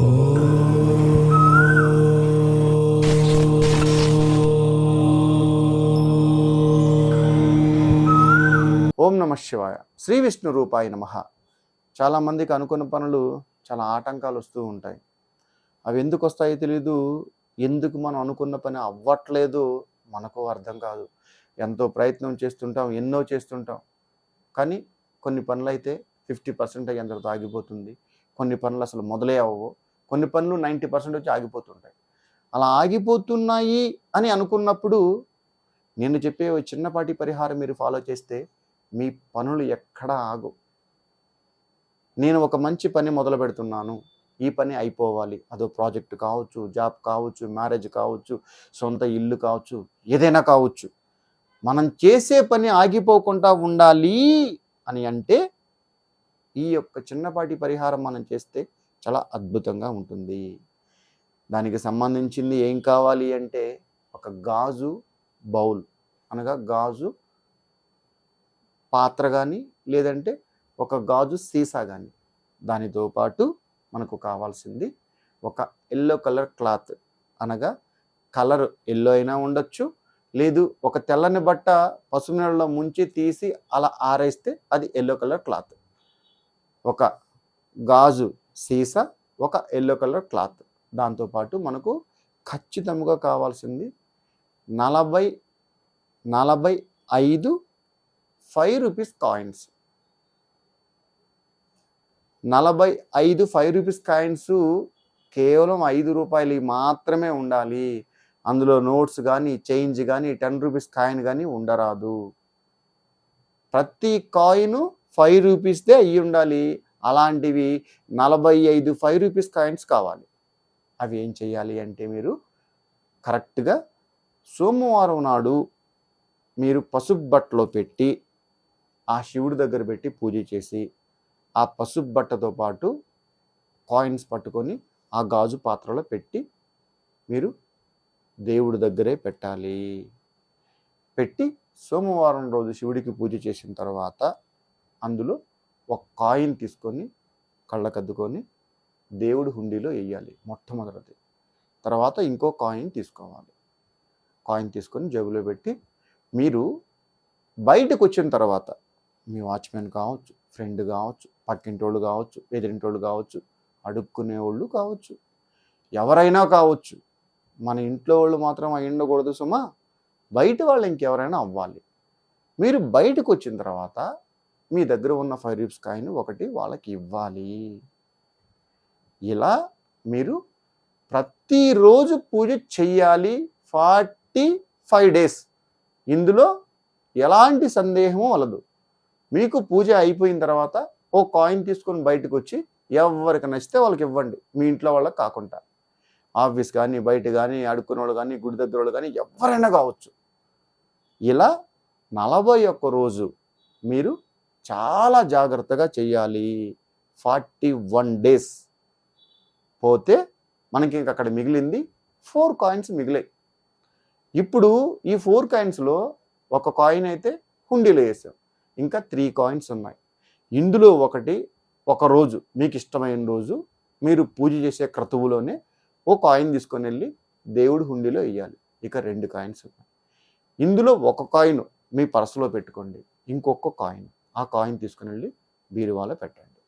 ఓం నమ శివాయ. శ్రీ విష్ణు రూపాయ నమ. చాలామందికి అనుకున్న పనులు చాలా ఆటంకాలు వస్తూ ఉంటాయి. అవి ఎందుకు వస్తాయో తెలియదు ఎందుకు మనం అనుకున్న పని అవ్వట్లేదు మనకు అర్థం కాదు. ఎంతో ప్రయత్నం చేస్తుంటాం ఎన్నో చేస్తుంటాం. కానీ కొన్ని పనులు అయితే ఫిఫ్టీ పర్సెంట్ అయ్యేంతతో ఆగిపోతుంది. కొన్ని పనులు అసలు మొదలే అవ్వవు. కొన్ని పనులు నైంటీ పర్సెంట్ వచ్చి ఆగిపోతుంటాయి. అలా ఆగిపోతున్నాయి అని అనుకున్నప్పుడు నేను చెప్పే చిన్నపాటి పరిహారం మీరు ఫాలో చేస్తే మీ పనులు ఎక్కడా ఆగు నేను ఒక మంచి పని మొదలు పెడుతున్నాను. ఈ పని అయిపోవాలి. అదో ప్రాజెక్ట్ కావచ్చు జాబ్ కావచ్చు మ్యారేజ్ కావచ్చు సొంత ఇల్లు కావచ్చు ఏదైనా కావచ్చు. మనం చేసే పని ఆగిపోకుండా ఉండాలి అని అంటే ఈ యొక్క చిన్నపాటి పరిహారం మనం చేస్తే చాలా అద్భుతంగా ఉంటుంది. దానికి సంబంధించింది ఏం కావాలి అంటే ఒక గాజు బౌల్ అనగా గాజు పాత్ర కానీ లేదంటే ఒక గాజు సీసా కానీ దానితో పాటు మనకు కావాల్సింది ఒక ఎల్లో కలర్ క్లాత్ అనగా కలర్ ఎల్లో అయినా ఉండొచ్చు లేదు ఒక తెల్లని బట్ట పసుపు నీళ్ళలో ముంచి తీసి అలా ఆరేస్తే అది ఎల్లో కలర్ క్లాత్. ఒక గాజు సీసా ఒక ఎల్లో కలర్ క్లాత్. దాంతోపాటు మనకు ఖచ్చితంగా కావాల్సింది నలభై నలభై ఐదు ఫైవ్ రూపీస్ కాయిన్స్. నలభై ఐదు ఫైవ్ రూపీస్ కాయిన్స్ కేవలం ఐదు రూపాయలు మాత్రమే ఉండాలి. అందులో నోట్స్ కానీ చేంజ్ కానీ టెన్ రూపీస్ కాయిన్ కానీ ఉండరాదు. ప్రతి కాయిన్ ఫైవ్ రూపీస్దే అయ్యి ఉండాలి అలాంటివి నలభై ఐదు ఫైవ్ రూపీస్ కాయిన్స్ కావాలి. అవి ఏం చేయాలి అంటే మీరు కరెక్ట్గా సోమవారం నాడు మీరు పసుపు బట్టలో పెట్టి ఆ శివుడి దగ్గర పెట్టి పూజ చేసి ఆ పసుపు బట్టతో పాటు కాయిన్స్ పట్టుకొని ఆ గాజు పాత్రలో పెట్టి మీరు దేవుడి దగ్గరే పెట్టాలి. పెట్టి సోమవారం రోజు శివుడికి పూజ చేసిన తర్వాత అందులో ఒక కాయిన్ తీసుకొని కళ్ళకద్దుకొని దేవుడి హుండీలో వేయాలి మొట్టమొదటిది. తర్వాత ఇంకో కాయిన్ తీసుకోవాలి. కాయిన్ తీసుకొని జేబులో పెట్టి మీరు బయటకు వచ్చిన తర్వాత మీ వాచ్మెన్ కావచ్చు ఫ్రెండ్ కావచ్చు పక్కింటోళ్ళు కావచ్చు ఎదిరింటోళ్ళు కావచ్చు అడుక్కునే వాళ్ళు కావచ్చు ఎవరైనా కావచ్చు మన ఇంట్లో వాళ్ళు మాత్రం అయి ఉండకూడదు సుమా బయట వాళ్ళు ఇంకెవరైనా అవ్వాలి. మీరు బయటకు వచ్చిన తర్వాత మీ దగ్గర ఉన్న ఫైవ్ రూపీస్ కాయిన్ ఒకటి వాళ్ళకి ఇవ్వాలి. ఇలా మీరు ప్రతిరోజు పూజ చెయ్యాలి ఫార్టీ ఫైవ్ డేస్. ఇందులో ఎలాంటి సందేహము వలదు. మీకు పూజ అయిపోయిన తర్వాత ఓ కాయిన్ తీసుకొని బయటకు వచ్చి ఎవరికి నచ్చితే వాళ్ళకి ఇవ్వండి. మీ ఇంట్లో వాళ్ళకి కాకుండా. ఆఫీస్ కానీ బయట కానీ అడుక్కునే వాళ్ళు కానీ గుడి దగ్గర వాళ్ళు కానీ ఎవరైనా కావచ్చు. ఇలా నలభై ఒక్క రోజు మీరు చాలా జాగ్రత్తగా చేయాలి ఫార్టీ వన్ డేస్ పోతే మనకి ఇంక అక్కడ మిగిలింది ఫోర్ కాయిన్స్ మిగిలాయి. ఇప్పుడు ఈ ఫోర్ కాయిన్స్లో ఒక కాయిన్ అయితే హుండీలో వేసాం. ఇంకా త్రీ కాయిన్స్ ఉన్నాయి. ఇందులో ఒకటి ఒక రోజు మీకు ఇష్టమైన రోజు మీరు పూజ చేసే క్రతువులోనే ఓ కాయిన్ తీసుకొని వెళ్ళి దేవుడి హుండీలో వేయాలి. ఇక రెండు కాయిన్స్ ఉన్నాయి. ఇందులో ఒక కాయిన్ మీ పర్సులో పెట్టుకోండి. ఇంకొక కాయిన్ ఆ కాయిన్ తీసుకుని వెళ్ళి బీరువాలో పెట్టండి.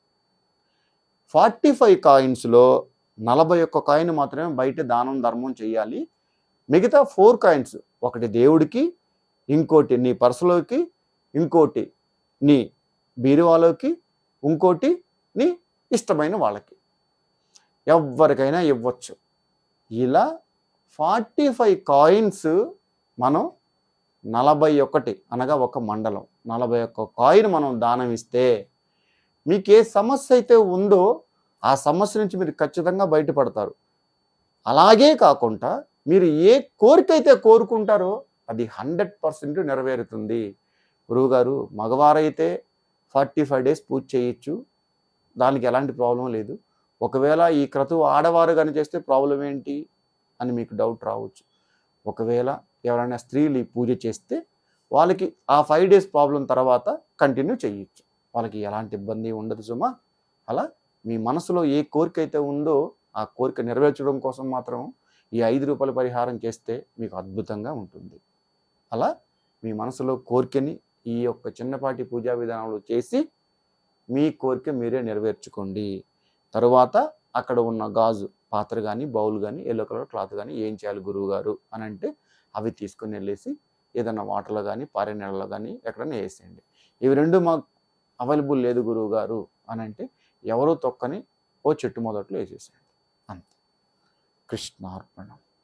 ఫార్టీ ఫైవ్ కాయిన్స్లో నలభై ఒక్క కాయిన్ మాత్రమే బయట దానం ధర్మం చేయాలి. మిగతా ఫోర్ కాయిన్స్ ఒకటి దేవుడికి ఇంకోటి నీ పర్సులోకి ఇంకోటి నీ బీరువాలోకి ఇంకోటి నీ ఇష్టమైన వాళ్ళకి. ఎవరికైనా ఇవ్వచ్చు. ఇలా ఫార్టీ ఫైవ్ కాయిన్స్ మనం నలభై ఒకటి అనగా ఒక మండలం. నలభై ఒక్క కాయిన్ మనం దానం ఇస్తే మీకు ఏ సమస్య అయితే ఉందో ఆ సమస్య నుంచి మీరు ఖచ్చితంగా బయటపడతారు. అలాగే కాకుండా మీరు ఏ కోరిక అయితే కోరుకుంటారో అది హండ్రెడ్ పర్సెంట్ నెరవేరుతుంది. గురువుగారు మగవారైతే ఫార్టీ ఫైవ్ డేస్ పూజ చేయొచ్చు. దానికి ఎలాంటి ప్రాబ్లం లేదు. ఒకవేళ ఈ క్రతువు ఆడవారు కానీ చేస్తే ప్రాబ్లం ఏంటి అని మీకు డౌట్ రావచ్చు. ఒకవేళ ఎవరైనా స్త్రీలు ఈ పూజ చేస్తే వాళ్ళకి ఆ ఫైవ్ డేస్ ప్రాబ్లం తర్వాత కంటిన్యూ చేయొచ్చు. వాళ్ళకి ఎలాంటి ఇబ్బంది ఉండదు సుమా. అలా మీ మనసులో ఏ కోరిక అయితే ఉందో ఆ కోరిక నెరవేర్చడం కోసం మాత్రం ఈ ఐదు రూపాయల పరిహారం చేస్తే మీకు అద్భుతంగా ఉంటుంది. అలా మీ మనసులో కోరికని ఈ యొక్క చిన్నపాటి పూజా విధానంలో చేసి మీ కోరిక మీరే నెరవేర్చుకోండి. తరువాత అక్కడ ఉన్న గాజు పాత్ర కానీ బౌల్ కానీ ఎల్లో కలర్ క్లాత్ కానీ ఏం చేయాలి గురువు గారు అని అంటే అవి తీసుకొని వెళ్ళేసి ఏదైనా వాటర్లో కానీ పారే నీళ్ళలో కానీ ఎక్కడైనా వేసేయండి. ఇవి రెండు మాకు అవైలబుల్ లేదు గురువు గారు అని అంటే ఎవరో తొక్కని ఓ చెట్టు మొదట్లో వేసేసేయండి. అంతే. కృష్ణార్పణం.